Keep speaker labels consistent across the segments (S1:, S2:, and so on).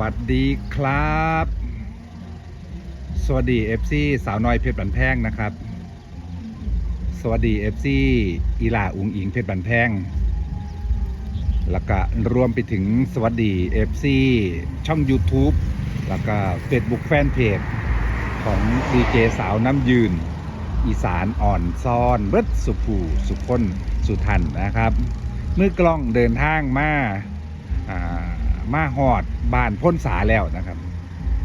S1: วัสดีครับ สวัสดี FC สาวน้อยเพชรบันแพงนะครับ สวัสดี FC อีหลาอุงอิงเพชรบันแพงแล้วก็รวมไปถึงสวัสดี FC ช่อง YouTube แล้วก็ Facebook Fanpage ของดีเจสาวน้ำยืน อีสานอ่อนซ่อนเบิดสุภู สุพนสุทันนะครับ มือกล้องเดินทางมาอ่า มาหอดบ้านพ้นสาแล้วนะครับ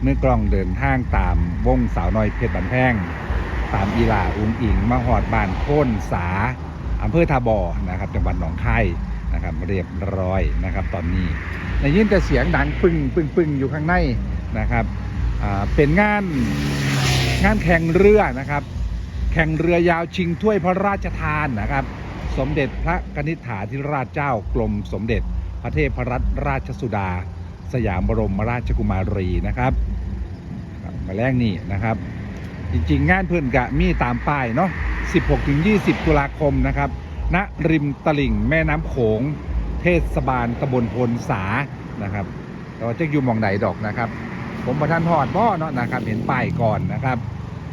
S1: เมื่อกล้องเดินทางตามวงสาวน้อยเพชรบันแพงตามอีลาอุ้งอิงมาหอดบ้านพ้นสาอำเภอทาบอนะครับจังหวัดหนองคายนะครับเรียบร้อยนะครับตอนนี้ในยินแต่เสียงดังปึ้งปึ้งปึ้งอยู่ข้างในนะครับเป็นงานงานแข่งเรือนะครับ แข่งเรือยาวชิงถ้วยพระราชทานนะครับ สมเด็จพระกนิษฐาธิราชเจ้ากรมสมเด็จ พระเทพรัตนราชสุดา สยามบรมราชกุมารีนะครับมาแรกนี่นะครับ จริงๆ งานเพื่อนกะมีตามป้ายเนาะ 16-20 ตุลาคมนะครับณริมตลิ่งแม่น้ำโขง เทศบาลตำบลพลสานะครับแต่ว่าจะอยู่มองไหนดอกนะครับ ผมประทานทอดบ่อเนาะนะครับ เห็นป้ายก่อนนะครับ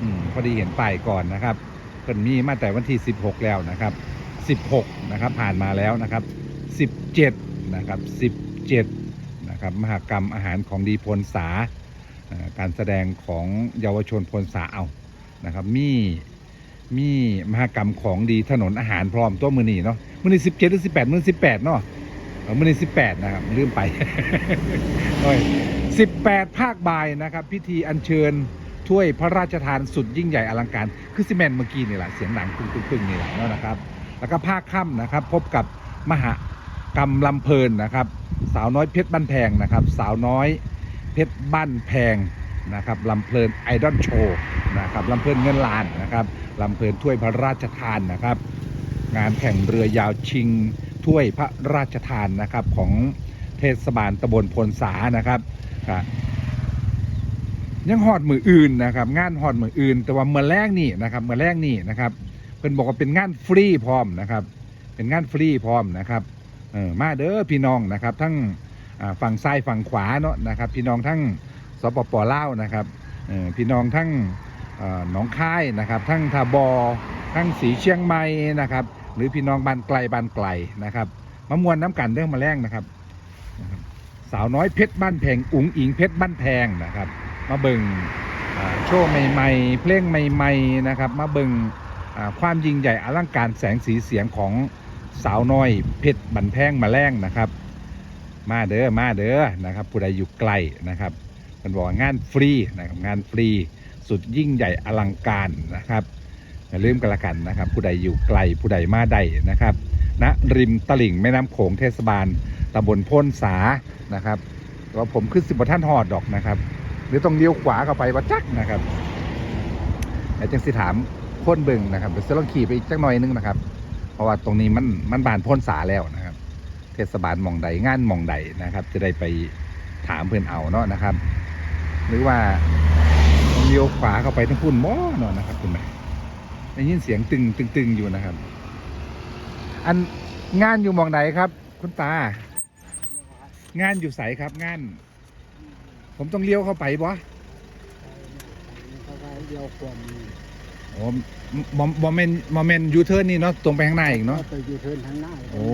S1: อมพอดีเห็นป้ายก่อนนะครับเพิ่นมีมาแต่วันที่ 16 แล้วนะครับ 16 นะครับ ผ่านมาแล้วนะครับ 17 นะครับ 17 นะครับ มหกรรมอาหารของดีพลสา การแสดงของเยาวชนพลสาเอานะครับ มี มีมหกรรมของดีถนนอาหารพร้อมตัวมือนีเนาะ มือนีสิบเจ็ดหรือสิบแปดมือสิบแปดเนาะเออมือนีสิบแปดนะครับ ลืมไปสิบแปดภาคบ่ายนะครับ พิธีอัญเชิญถ้วยพระราชทานสุดยิ่งใหญ่อลังการ คือซีเมนเมื่อกี้นี่แหละเสียงดังปึ้งปึ้งปึ้งนี่แหละเนาะนะครับ แล้วก็ภาคค่ำนะครับ พบกับมหา กรรมลำเพลินนะครับ สาวน้อยเพชรบ้านแพงนะครับ สาวน้อยเพชรบ้านแพงนะครับลำเพลินไอดอลโชว์นะครับลำเพลินเงินล้านนะครับลำเพลินถ้วยพระราชทานนะครับ งานแข่งเรือยาวชิงถ้วยพระราชทานนะครับของเทศบาลตำบลพลสานะครับครับยังหอดมืออื่นนะครับ งานหอดมืออื่น แต่ว่าเมื่อแรกนี่นะครับเมื่อแรกนี่นะครับเพิ่นบอกว่าเป็นงานฟรีพร้อมนะครับ เป็นงานฟรีพร้อมนะครับ เออมาเด้อพี่น้องนะครับ ทั้งฝั่งซ้ายฝั่งขวาเนาะนะครับ พี่น้องทั้งสปปลาวนะครับพี่น้องทั้งหนองคายนะครับ ทั้งทาบอทั้งสีเชียงใหม่นะครับ หรือพี่น้องบ้านไกลบ้านไกลนะครับมามวนน้ำกันเรื่องมาแรงนะครับนะครับ สาวน้อยเพชรบ้านแพงอุ๋งอิงเพชรบ้านแพงนะครับ มาเบิ่งอ่าโชว์ใหม่ๆ เพลงใหม่ ๆนะครับ มาเบิ่งอ่าความยิ่งใหญ่อลังการแสงสีเสียงของ สาวน้อยเพชรบันแพงมาแรงนะครับ มาเด้อมาเด้อนะครับ ผู้ใดอยู่ไกลนะครับมันบอกงานฟรีนะครับงานฟรีสุดยิ่งใหญ่อลังการนะครับอย่าลืมกันละกันนะครับ ผู้ใดอยู่ไกลผู้ใดมาใดนะครับณริมตลิ่งแม่น้ำโขงเทศบาลตำบลพ้นสานะครับก็ผมขึ้นสิบท่านหอดดอกนะครับหรือต้องเลี้ยวขวาเข้าไปวัดจักนะครับแต่จังสิถามพ้นบึงนะครับเดี๋ยวจะลองขี่ไปอีกจักหน่อยนึงนะครับ ราะว่าตรงนี้มันมันบานพ้นสาแล้วนะครับ เทศบาลมองใดงานมองใดนะครับ จะได้ไปถามเพื่อนเอาเนาะนะครับ หรือว่าเลี้ยวขวาเข้าไปทั้งพุ่นหม้อเนาะนะครับคุณแม่ได้ยินเสียงตึงตึงตึงอยู่นะครับ อันงานอยู่มองใดครับ คุณตา งานอยู่ใสครับงาน ผมต้องเลี้ยวเข้าไปบ่
S2: เขาก็เดียวความ
S1: โอ้มอมอมเมนมอมเมนยูเทิร์นนี่เนาะตรงไปข้างหน้าอีกเนาะ
S2: ไปยูเทิร์นทางหน้า
S1: โอ้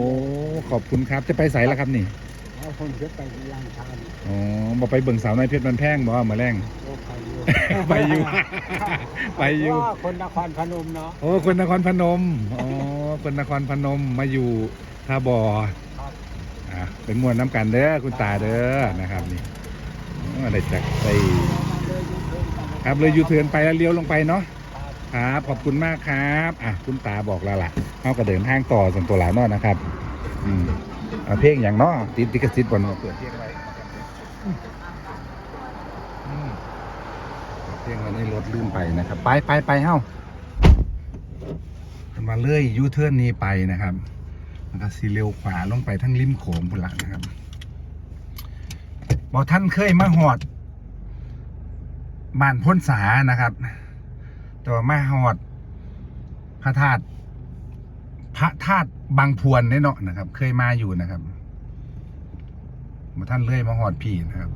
S1: ขอบคุณครับจะไปใสแล้วครับนี่
S2: เอาคนเยอะไปลางชาน
S1: อ๋อบอกไปเบิ่งสาวน้อยเพชรมันแพงบ่มาแรง
S2: โอ้ไปอยู่
S1: ไปอยู่ไปอยู่
S2: ว่าคนนครพนมเนาะ
S1: โอ้คนนครพนมอ๋อคนนครพนมมาอยู่ท่าบอ่
S2: ครับ
S1: อะเป็นมวลน้ำกันเด้อคุณตาเด้อนะครับนี่อ๋อได้จากได้ครับเลยยูเทิร์นไปแล้วเลี้ยวลงไปเนาะ ครับ ขอบคุณมากครับอะคุณตาบอกแล้วล่ะเขาก็เดินทางต่อส่วนตัวหลานนาะนะครับ อืมเอาเพลงอย่างนาะติดติกสิทธิ์บนเปิดเพลงอะไรอืมเพลงวันนี้รถลื่นไปนะครับ ไปไปไปเฮ้ามาเลื่อยยูเทิร์นนี้ไปนะครับแล้วก็สีเร็วขวาลงไปทั้งริมโขงพุ่นละนะครับบอกท่านเคยมาหอดบ้านพ้นสานะครับ แต่ว่ามาหอด พระธาตุพระธาตุบางพวนเนี่ยเนาะนะครับ เคยมาอยู่นะครับมาท่านเลื่อยมาหอดพี่นะครับ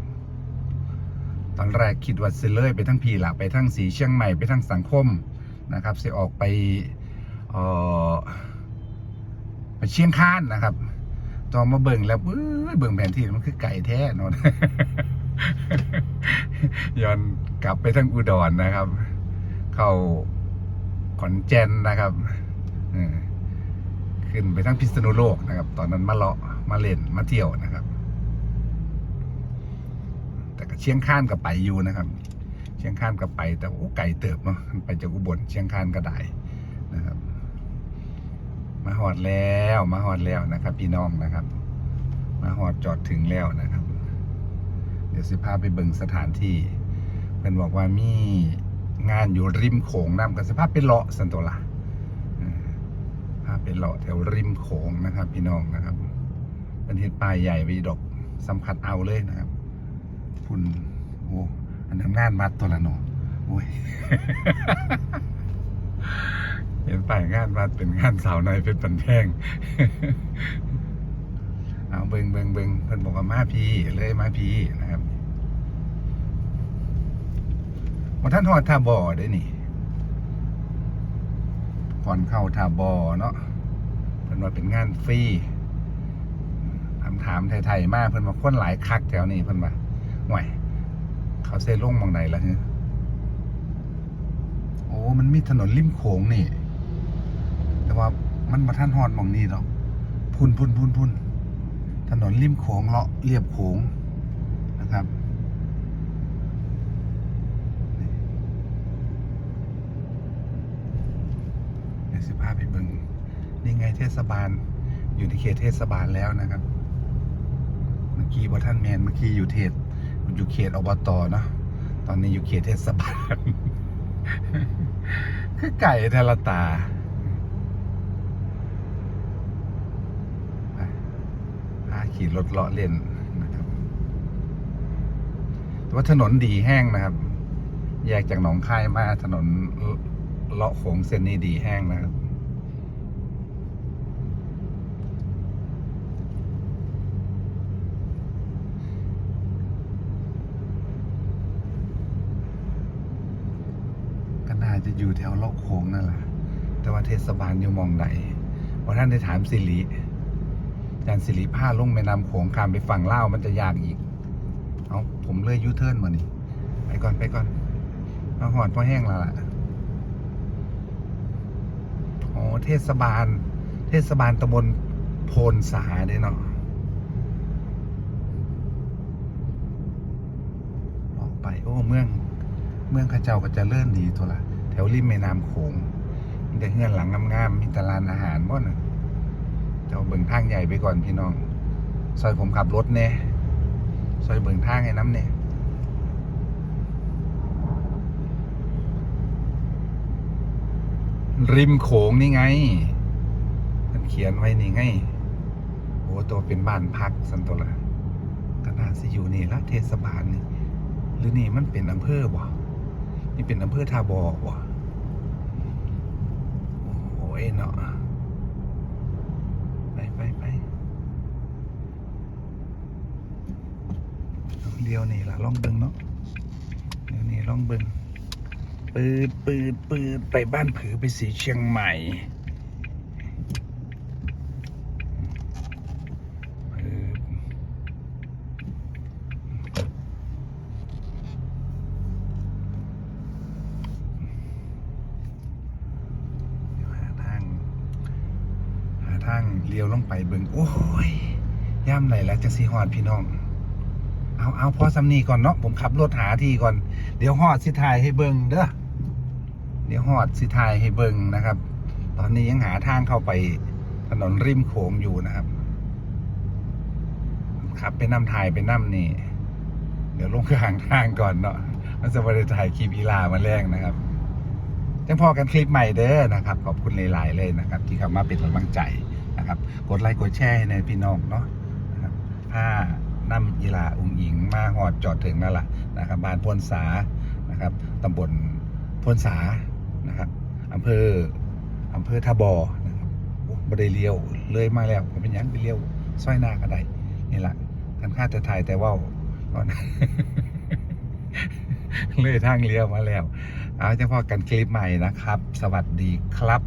S1: ตอนแรกคิดว่าสิเล่ยไปทั้งพีละไปทั้งสีเชียงใหม่ไปทั้งสังคมนะครับสิออกไปเออไปเชียงคานนะครับตอนมาเบิ่งแล้วเบิ่งแผนที่มันคือไก่แท้นอนย้อนกลับไปทั้งอุดรนะครับ เข้าขอนแก่นนะครับขึ้นไปทั้งพิษณุโลกนะครับ ตอนนั้นมาเลาะมาเล่นมาเที่ยวนะครับ แต่ก็เชียงคานก็ไปอยู่นะครับ เชียงคานก็ไปแต่โอ้ไก่เติบเนาะไปจากอุบลเชียงคานก็ได้นะครับ มาหอดแล้วมาหอดแล้วนะครับ พี่น้องนะครับ มาหอดจอดถึงแล้วนะครับ เดี๋ยวสิพาไปเบิ่งสถานที่เป็นบอกว่ามี งานอยู่ริมโขงน้ำกันสิพาไปเลาะสันตัวละเออพาไปเลาะแถวริมโขงนะครับ พี่น้องนะครับเป็นเฮ็ดป้ายใหญ่ว้ดอกสัมผัสเอาเลยนะครับ คุณโอ้อันนั้นงานมัดตัวละเนาะโอ้ยเห็นป้ายงานวัดเป็นงานสาวน้อยเป็นปันแพงเอาเบิงเบิงเบิงเพิ่นบอกว่ามาพีเลยมาพีนะครับ ว่าท่านทอดท่าบ่อได้นี่ก่อนเข้าท่าบ่อเนาะเพิ่นว่าเป็นงานฟรีถามถามไทยๆมากเพิ่นว่าคนหลายคักแถวนี้เพิ่นว่าห่วยเขาเซลงมองใดละฮะโอ้ มันมีถนนริมโขงนี่ แต่ว่ามันมาท่านฮอดมองนี้ดอก พุ่นพุ่นพุ่นพุ่นถนนริมโขงเลาะเรียบโขงนะครับ ยวสิพาไปบิงนี่ไงเทศบาล อยู่ในเขตเทศบาลแล้วนะครับ เมื่อกี้บอท่านแมนเมื่อกี้อยู่เทศอยู่เขตอบตเนาะตอนนี้อยู่เขตเทศบาลคือไก่เทละตาพาขี่รถเลาะเล่นนะครับ แต่ว่าถนนดีแห้งนะครับ แยกจากหนองคายมาถนน เลาะโขงเส้นนี้ดีแห้งนะครับก็น่าจะอยู่แถวเลาะโขงนั่นแหละ แต่ว่าเทศบาลอยู่มองใดว่าท่านได้ถามสิริอาจารย์สิริผ้าลงแม่น้ำโขงข้ามไปฝั่งเล่ามันจะยากอีก เอาผมเลยยูเทิร์นมานี่ ไปก่อนไปก่อน มาหอดพอแห้งแล้วล่ะ โอ้เทศบาล เทศบาลตำบลโพนสาเด้เนาะออกไป โอ้เมือง เมืองข้าเจ้าก็จะเลื่อนดีตัวละแถวริมแม่น้ำโขงมีแต่เฮือนหลังงามๆมีต่ร้านอาหารบ่น่ะเจ้าเบิ่งทางใหญ่ไปก่อนพี่น้อง ซอยผมขับรถแน่ซอยเบิ่งทางให้น้ำแน่ ริมโขงนี่ไง มันเขียนไว้นี่ไง โอ้ตัวเป็นบ้านพักสันตัวละก็น่าสิอยู่นี่ละเทศบาลนี่ หรือนี่มันเป็นอำเภอบ่นี่เป็นอำเภอทาบอบ่โอ้ยเนาะไปไปไปเดียวนี่ละลองเบิงเนาะเดี๋ยวนี่ลองเบิง ปืดปืดปืดไปบ้านผือไปสีเชียงใหม่หาทางหาทางเลี้ยวลงไปเบิงโอ้ยย่ำไหนแล้วจะสีหอดพี่น้อง เอาเอาพอสำนีก่อนเนาะผมขับรถหาที่ก่อน เดี๋ยวหอดสิทายให้เบิงเด้อ เดี๋ยวหอดสิทายให้เบิงนะครับ ตอนนี้ยังหาทางเข้าไปถนนริมโขงอยู่นะครับขับไปน้ำทายไปน้ำนี่ เดี๋ยวลงกลางทางก่อนเนาะมันจะไปถ่ายคลิปอีลามาแรงนะครับจังพอกันคลิปใหม่เด้อนะครับ ขอบคุณหลาย ๆ เลยนะครับ ที่เข้ามาเป็นกำลังใจนะครับ กดไลค์กดแชร์ให้ในพี่น้องเนาะนะครับถ้านำอีลาอุงอิงมาหอดจอดถึงนั่นแหละนะครับบ้านพนสานะครับตำบลพนสา นะฮะอำเภออำเภอท่าบอนะครับโอ้บไดเลียวเลยมาแล้วเป็นยังไปเลี้ยวซอยหน้าก็ได้นี่แหละท่านข้าจะถ่ายแต่ว่าก่อนเลยทางเลี้ยวมาแล้ว เอาเฉพาะกันคลิปใหม่นะครับ สวัสดีครับ